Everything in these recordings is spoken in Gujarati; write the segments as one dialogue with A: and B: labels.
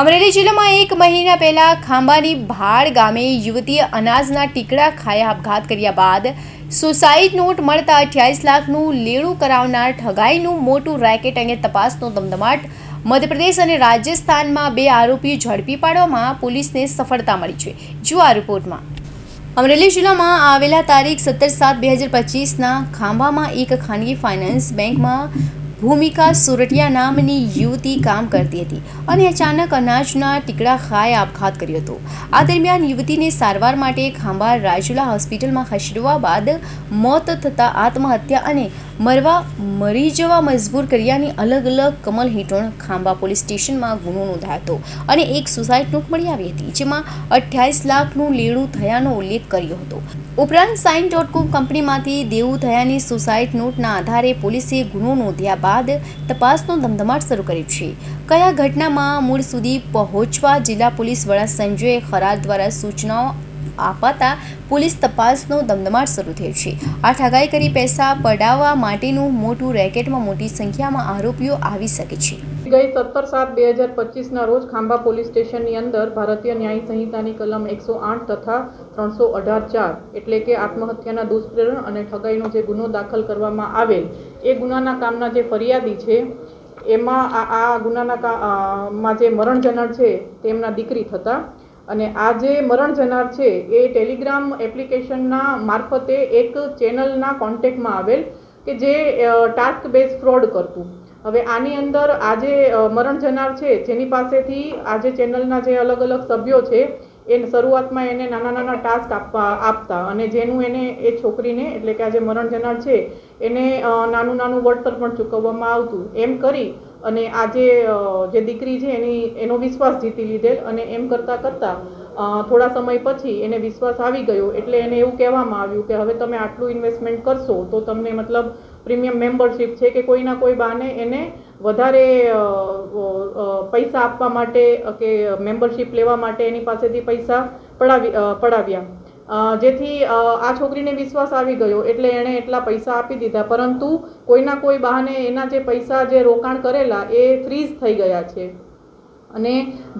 A: અમરેલી જિલ્લામાં એક મહિના પહેલા ખાંભાની ભાડ ગામે યુવતીએ અનાજના ટીકડા ખાયા આપઘાત કર્યા બાદ સુસાઇડ નોટ મળતા અઠ્યાવીસ લાખનું લેણું કરાવનાર ઠગાઈનું મોટું રેકેટ અંગે તપાસનો ધમધમાટ મધ્યપ્રદેશ અને રાજસ્થાનમાં બે આરોપીઓ ઝડપી પાડવામાં પોલીસને સફળતા મળી છે. જુઓ આ રિપોર્ટમાં અમરેલી જિલ્લામાં આવેલા તારીખ સત્તર સાત બે હજાર પચીસના ખાંભામાં એક ખાનગી ફાઇનાન્સ બેંકમાં ભૂમિકા સુરટિયા નામની યુવતી કામ કરતી હતી અને અચાનક અનાજના ટીકડા ખાઈ આપઘાત કર્યો હતો. આ દરમિયાન યુવતીને સારવાર માટે ખાંભા રાજુલા હોસ્પિટલમાં ખસેડવા બાદ મોત થતાં આત્મહત્યા અને મરવા મરી જવા મજબૂર કર્યાની અલગ અલગ કમલ હેઠળ ખાંભા પોલીસ સ્ટેશનમાં ગુનો નોંધાયો હતો અને એક સુસાઇડ નોટ મળી આવી હતી, જેમાં અઠ્યાવીસ લાખનું લેણું થયાનો ઉલ્લેખ કર્યો હતો. ઉપરાંત સાઇન ડોટ કોમ કંપનીમાંથી દેવું થયાની સુસાઇડ નોટના આધારે પોલીસે ગુનો નોંધ્યા બાદ તપાસનો ધમધમાટ શરૂ કર્યો છે. કયા ઘટનામાં મૂળ સુધી પહોંચવા જિલ્લા પોલીસ વડા સંજય ખરાદ દ્વારા સૂચનાઓ અપાતા પોલીસ તપાસનો ધમધમાટ શરૂ થયો છે. આ ઠગાઈ કરી પૈસા પડાવવા માટેનું મોટું રેકેટમાં મોટી સંખ્યામાં આરોપીઓ આવી શકે છે.
B: ગઈ સત્તર સાત બે હજાર પચીસના રોજ ખાંભા પોલીસ સ્ટેશનની અંદર ભારતીય ન્યાય સંહિતાની કલમ એકસો આઠ તથા ત્રણસો અઢાર ચાર એટલે કે આત્મહત્યાના દુષ્પ્રેરણ અને ઠગાઈનો જે ગુનો દાખલ કરવામાં આવેલ, એ ગુનાના કામના જે ફરિયાદી છે, એમાં આ ગુનાના માં જે મરણ છે, તેમના દીકરી થતા અને આ જે મરણ જનાર છે, એ ટેલિગ્રામ એપ્લિકેશનના મારફતે એક ચેનલના કોન્ટેક્ટમાં આવેલ કે જે ટાસ્ક બેઝ ફ્રોડ કરતું. હવે આની અંદર આ જે મરણ જનાર છે, જેની પાસેથી આ જે ચેનલના જે અલગ અલગ સભ્યો છે, એ શરૂઆતમાં એને નાના નાના ટાસ્ક આપવા, આપતા અને જેનું એને, એ છોકરીને, એટલે કે આ જે મરણ જનાર છે, એને નાનું નાનું વળતર પણ ચૂકવવામાં આવતું. એમ કરી અને આજે જે દીકરી છે એની, એનો વિશ્વાસ જીતી લીધેલ અને એમ કરતાં કરતાં થોડા સમય પછી એને વિશ્વાસ આવી ગયો એટલે એને એવું કહેવામાં આવ્યું કે હવે તમે આટલું ઇન્વેસ્ટમેન્ટ કરશો તો તમને મતલબ પ્રીમિયમ મેમ્બરશિપ છે કે કોઈના કોઈ બાને એને વધારે પૈસા આપવા માટે કે મેમ્બરશિપ લેવા માટે એની પાસેથી પૈસા પડાવી પડાવ્યા. જેથી આ છોકરીને વિશ્વાસ આવી ગયો. એટલે એણે એટલા પૈસા આપી દીધા. પરંતુ કોઈના કોઈ બહાને એના જે પૈસા જે રોકાણ કરેલા, એ ફ્રીઝ થઈ ગયા છે. અને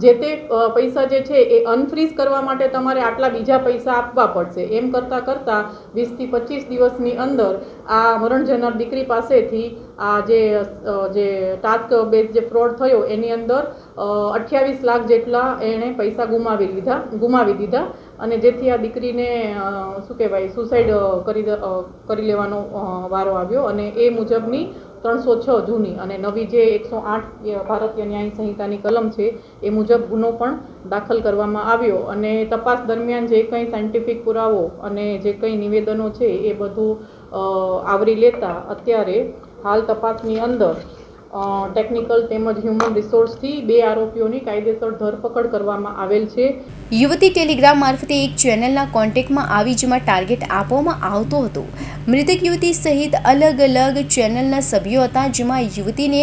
B: જે તે પૈસા જે છે એ અનફ્રીઝ કરવા માટે તમારે આટલા બીજા પૈસા આપવા પડશે. એમ કરતાં કરતાં વીસથી પચીસ દિવસની અંદર આ મરણ જનાર દીકરી પાસેથી આ જે જે ટાસ્ક બેઝ જે ફ્રોડ થયો એની અંદર અઠ્યાવીસ લાખ જેટલા એણે પૈસા ગુમાવી લીધા, ગુમાવી દીધા. અને જેથી આ દીકરીને શું કહેવાય સુસાઇડ કરી કરી લેવાનો વારો આવ્યો. અને એ મુજબની ત્રણસો છ જૂની અને નવી જે એકસો આઠ ભારતીય ન્યાય સંહિતાની કલમ છે, એ મુજબ ગુનો પણ દાખલ કરવામાં આવ્યો. અને તપાસ દરમિયાન જે કંઈ સાયન્ટિફિક પુરાવો અને જે કંઈ નિવેદનો છે, એ બધું આવરી લેતા અત્યારે હાલ તપાસની અંદર ટેકનિકલ તેમજ હ્યુમન રિસોર્સથી બે આરોપીઓની કાયદેસર ધરપકડ કરવામાં આવેલ છે.
A: યુવતી ટેલિગ્રામ મારફતે એક ચેનલના કોન્ટેક્ટમાં આવી જેમાં ટાર્ગેટ આપવામાં આવતો હતો. મૃતક યુવતી સહિત અલગ અલગ ચેનલના સભ્યો હતા, જેમાં યુવતીને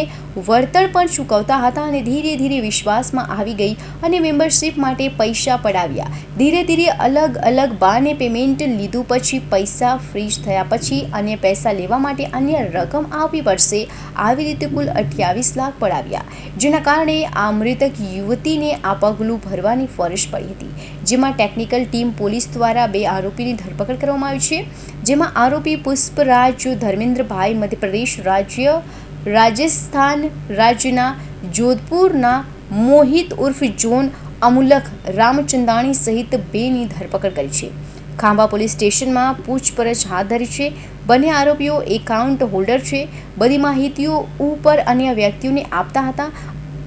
A: વળતર પણ ચૂકવતા હતા અને ધીરે ધીરે વિશ્વાસમાં આવી ગઈ અને મેમ્બરશિપ માટે પૈસા પડાવ્યા. ધીરે ધીરે અલગ અલગ બાને પેમેન્ટ લીધું પછી પૈસા ફ્રીજ થયા પછી અન્ય પૈસા લેવા માટે અન્ય રકમ આપવી પડશે. આવી રીતે કુલ અઠ્યાવીસ લાખ પડાવ્યા, જેના કારણે આ મૃતક યુવતીને આ પગલું ભરવાની ફરજ પડી હતી. જેમાં ટેકનિકલ ટીમ પોલીસ દ્વારા બે આરોપીની ધરપકડ કરવામાં આવી છે, જેમાં આરોપી પુષ્પરાજ ધર્મેન્દ્રભાઈ મધ્યપ્રદેશ રાજ્ય, રાજસ્થાન રાજ્યના જોધપુરના મોહિત ઉર્ફ જોન અમુલખ રામચંદાણી સહિત બેની ધરપકડ કરી છે. ખાંભા પોલીસ સ્ટેશનમાં પૂછપરછ હાથ ધરી છે. બંને આરોપીઓ એકાઉન્ટ હોલ્ડર છે. બધી માહિતીઓ ઉપર અન્ય વ્યક્તિઓને આપતા હતા.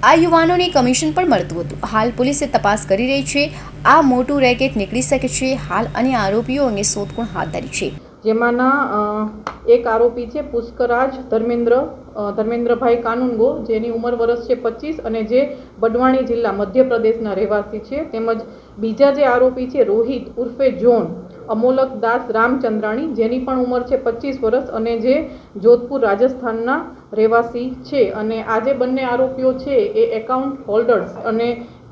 A: આ યુવાનોને કમિશન પણ મળતું હતું. હાલ પોલીસે તપાસ કરી રહી છે. આ મોટું રેકેટ નીકળી શકે છે. હાલ અને આરોપીઓ અંગે શોધખોળ હાથ ધરી છે.
B: જેમાંના એક આરોપી છે પુષ્કરાજ ધર્મેન્દ્ર ધર્મેન્દ્રભાઈ કાનુનગો જેની ઉંમર વર્ષ છે પચીસ અને જે બડવાણી જિલ્લા મધ્યપ્રદેશના રહેવાસી છે. તેમજ બીજા જે આરોપી છે રોહિત ઉર્ફે જોન, અમોલક દાસ રામચંદ્રાણી, જેની પણ ઉંમર છે પચીસ વર્ષ અને જે જોધપુર રાજસ્થાનના રહેવાસી છે. અને આજે બંને આરોપીઓ છે એ એકાઉન્ટ હોલ્ડર્સ અને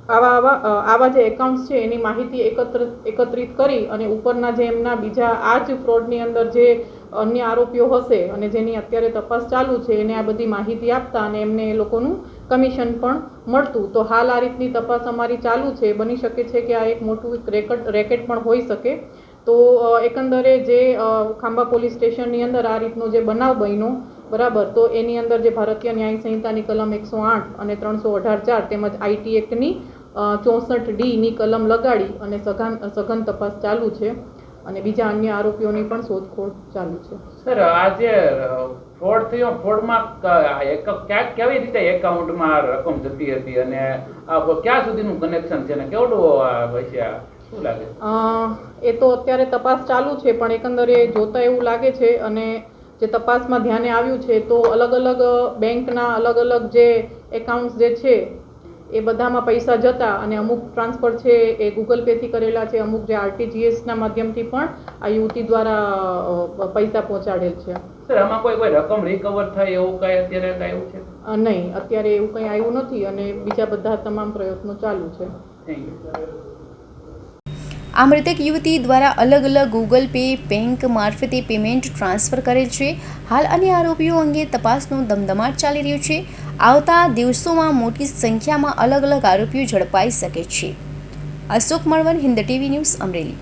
B: આવા આવા આવા જે એકાઉન્ટ્સ છે એની માહિતી એકત્ર, એકત્રિત કરી અને ઉપરના જે એમના બીજા આ જ ફ્રોડની અંદર જે અન્ય આરોપીઓ હશે અને જેની અત્યારે તપાસ ચાલુ છે, એને આ બધી માહિતી આપતા અને એમને એ લોકોનું કમિશન પણ મળતું. તો હાલ આ રીતની તપાસ અમારી ચાલુ છે. બની શકે છે કે આ એક મોટું રેકેટ રેકેટ પણ હોઈ શકે. તો એકંદરે જે ખાંભા પોલીસ સ્ટેશનની અંદર આ રીતનો જે બનાવ બન્યો બરાબર? તો એની અંદર જે ભારતીય ન્યાય સંહિતાની કલમ એકસો આઠ અને ત્રણસો અઢાર ચાર તેમજ આઈટી એક્ટની ચોસઠ ડીની કલમ લગાડી અને સઘન સઘન તપાસ ચાલુ છે અને બીજા અન્ય આરોપીઓની પણ શોધખોળ ચાલુ છે.
C: સર આ જે ફ્રોડ થયો. ફ્રોડમાં ક્યાં કેવી રીતે એકાઉન્ટમાં રકમ જતી હતી અને ક્યાં સુધીનું કનેક્શન છે ને કેવડું આ? શું લાગે
B: એ તો અત્યારે તપાસ ચાલુ છે પણ એકંદરે જોતા એવું લાગે છે અને જે તપાસમાં ધ્યાને આવ્યું છે તો અલગ અલગ બેંકના અલગ અલગ જે એકાઉન્ટ્સ જે છે એ બધામાં પૈસા જતા અને અમુક ટ્રાન્સફર છે એ ગૂગલ પેથી કરેલા છે અમુક જે આરટીજીએસના માધ્યમથી પણ આ યુવતી દ્વારા પૈસા પહોંચાડેલ છે.
C: સર આમાં કોઈ કોઈ રકમ રિકવર થાય એવું કંઈ અત્યારે આવ્યું છે?
B: નહીં. અત્યારે એવું કંઈ આવ્યું નથી અને બીજા બધા તમામ પ્રયત્નો ચાલુ છે.
C: થેન્ક યુ
A: આ મૃતક યુવતી દ્વારા અલગ અલગ ગૂગલ પે બેંક મારફતે પેમેન્ટ ટ્રાન્સફર કરેલ છે. હાલ અન્ય આરોપીઓ અંગે તપાસનો ધમધમાટ ચાલી રહ્યો છે. આવતા દિવસોમાં મોટી સંખ્યામાં અલગ અલગ આરોપીઓ ઝડપાઈ શકે છે. Ashok Malvan Hind TV news Amreli.